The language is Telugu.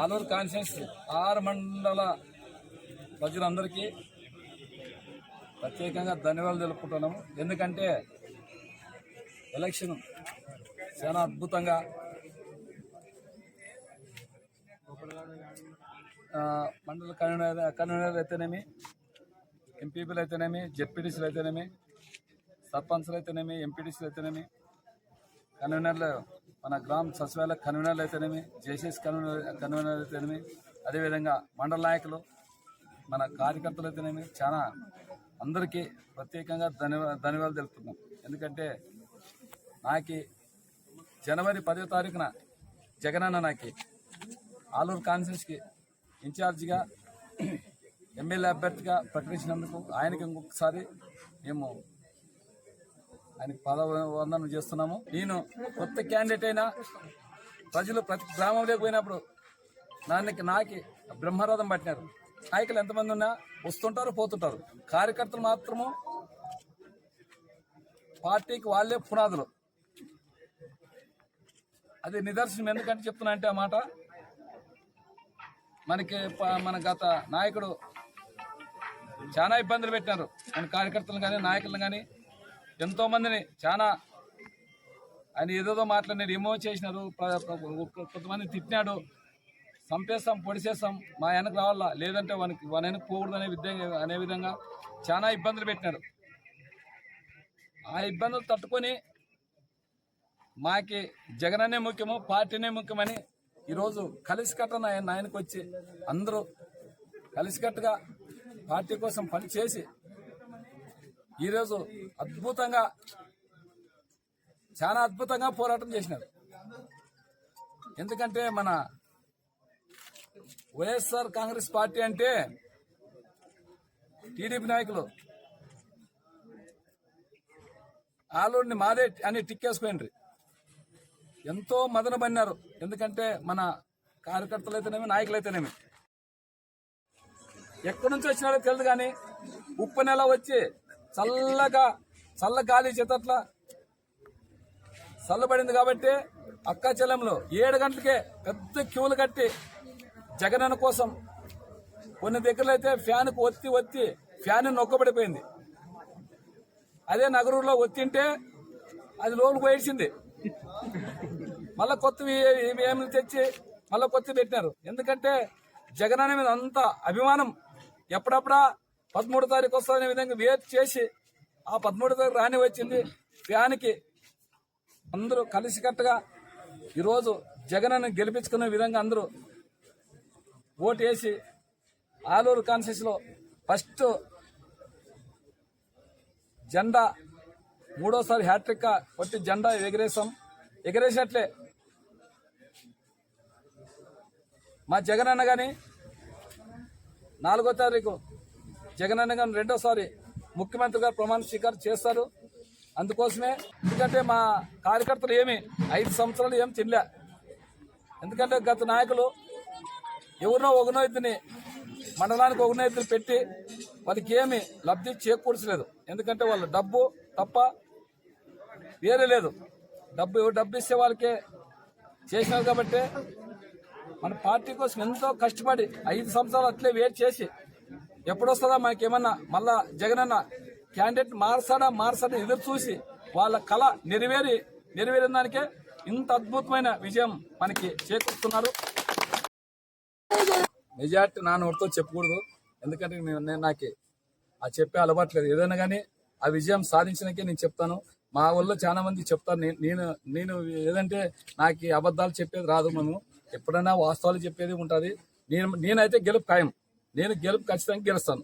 ఆలూరు కాన్షియన్స్ ఆరు మండల ప్రజలందరికీ ప్రత్యేకంగా ధన్యవాదాలు తెలుపుకుంటున్నాము. ఎందుకంటే ఎలక్షన్ చాలా అద్భుతంగా మండల కన్వీనర్ కన్వీనర్లు అయితేనేమి ఎంపీపీలు అయితేనేమి జెడ్పీటీసీలు అయితేనేమి సర్పంచ్లు అయితేనేమి ఎంపీటీసీలు అయితేనేమి కన్వీనర్లు మన గ్రామ సచివాలయ కన్వీనర్లు అయితేనేమి జేసీఎస్ కన్వీనర్ కన్వీనర్ అయితేనేమి అదేవిధంగా మండల నాయకులు మన కార్యకర్తలు అయితేనేమి చాలా అందరికీ ప్రత్యేకంగా ధన్యవా ధన్యవాదాలు తెలుపుతున్నాం. ఎందుకంటే నాకి జనవరి పదో తారీఖున జగనన్న నాకి ఆలూరు కాన్ఫరెన్స్కి ఇన్ఛార్జిగా ఎమ్మెల్యే అభ్యర్థిగా ప్రకటించినందుకు ఆయనకి ఇంకొకసారి మేము ఆయనకు పదవి వందనం చేస్తున్నాము. నేను కొత్త క్యాండిడేట్ అయినా ప్రజలు ప్రతి గ్రామంలోకి పోయినప్పుడు నాన్నకి నాకి బ్రహ్మరథం పట్టినారు. నాయకులు ఎంతమంది ఉన్నా వస్తుంటారు పోతుంటారు. కార్యకర్తలు మాత్రము పార్టీకి వాళ్ళే పునాదులు. అది నిదర్శనం. ఎందుకంటే చెప్తున్నా అంటే ఆ మాట మనకి ప- మన గత నాయకుడు చాలా ఇబ్బందులు పెట్టినారు. మన కార్యకర్తలు కానీ నాయకులను కానీ ఎంతో మందిని చాలా ఆయన ఏదేదో మాట్లాడినారు ఏమో చేసినారు. కొంతమంది తిట్టినాడు. చంపేస్తాం పొడిచేస్తాం మా వెనక రావాలా? లేదంటే వానికి వాని వెనక పోకూడదు అనే విధంగా అనే విధంగా చాలా ఇబ్బందులు పెట్టినారు. ఆ ఇబ్బందులు తట్టుకొని మాకి జగననే ముఖ్యము పార్టీనే ముఖ్యమని ఈరోజు కలిసికట్టున ఆయన ఆయనకు వచ్చి అందరూ కలిసికట్టుగా పార్టీ కోసం పనిచేసి ఈరోజు అద్భుతంగా చాలా అద్భుతంగా పోరాటం చేసినారు. ఎందుకంటే మన వైఎస్ఆర్ కాంగ్రెస్ పార్టీ అంటే టీడీపీ నాయకులు. ఆలోని మాదే అని టిక్కేసుకుపోయిండ్రి ఎంతో మదన పడినారు. ఎందుకంటే మన కార్యకర్తలు అయితేనేమి నాయకులు అయితేనేమి ఎక్కడి నుంచి వచ్చినారో తెలియదు కానీ ఉప్పు నెల వచ్చి చల్లగా చల్ల గాలి చేతట్ల చల్లబడింది కాబట్టి అక్కా చెల్లెంలో ఏడు గంటలకే పెద్ద క్యూలు కట్టి జగనన్న కోసం కొన్ని దగ్గరలో అయితే ఫ్యాన్కు ఒత్తి ఒత్తి ఫ్యాన్ నొక్కబడిపోయింది. అదే నగరంలో ఒత్తింటే అది లోన్ పోయేసింది. మళ్ళా కొత్తవి ఏమి తెచ్చి మళ్ళా కొత్త పెట్టినారు. ఎందుకంటే జగనన్న మీద అంత అభిమానం ఎప్పుడప్పుడా పదమూడు తారీఖు వస్తుందనే విధంగా వేట్ చేసి ఆ పదమూడు తారీఖు రాని వచ్చింది. ఫ్యాన్కి అందరూ కలిసికట్టుగా ఈరోజు జగనన్న గెలిపించుకునే విధంగా అందరూ ఓటు వేసి ఆలూరు కాన్సెస్లో ఫస్ట్ జెండా మూడోసారి హ్యాట్రిక్ కొట్టి జెండా ఎగరేసాం ఎగరేసినట్లే మా జగనన్న కానీ నాలుగో తారీఖు జగనన్న గారు రెండోసారి ముఖ్యమంత్రి గారు ప్రమాణ స్వీకారం చేస్తారు అందుకోసమే ఎందుకంటే మా కార్యకర్తలు ఏమి ఐదు సంవత్సరాలు ఏం తినలే. ఎందుకంటే గత నాయకులు ఎవరినో ఒకనో ఇద్దరిని మండలానికి ఒకనో ఇద్దరు పెట్టి వాళ్ళకి ఏమి లబ్ధి చేకూర్చలేదు. ఎందుకంటే వాళ్ళ డబ్బు తప్ప వేరే లేదు. డబ్బు డబ్బు ఇచ్చే వాళ్ళకే చేసినారు కాబట్టి మన పార్టీ కోసం ఎంతో కష్టపడి ఐదు సంవత్సరాలు అట్లే వెయిట్ చేసి ఎప్పుడొస్తుందా మనకేమన్నా ఏమన్నా మళ్ళా జగనన్న క్యాండిడేట్ మార్చాడా మార్చాడా ఎదురు చూసి వాళ్ళ కళ నెరవేరి నెరవేరిన దానికే ఇంత అద్భుతమైన విజయం మనకి చేకూరుతున్నారు. మెజార్టీ నా నోటితో చెప్పకూడదు. ఎందుకంటే నేను నేను నాకు ఆ చెప్పే అలవాట్లేదు. ఏదైనా కానీ ఆ విజయం సాధించినకే నేను చెప్తాను. మా ఊళ్ళో చాలా మంది చెప్తాను నేను నేను నేను ఏదంటే నాకు అబద్ధాలు చెప్పేది రాదు మనం ఎప్పుడైనా వాస్తవాలు చెప్పేది ఉంటుంది. నేను నేనైతే గెలుపు ఖాయం. నేను గెలుపు ఖచ్చితంగా గెలుస్తాను.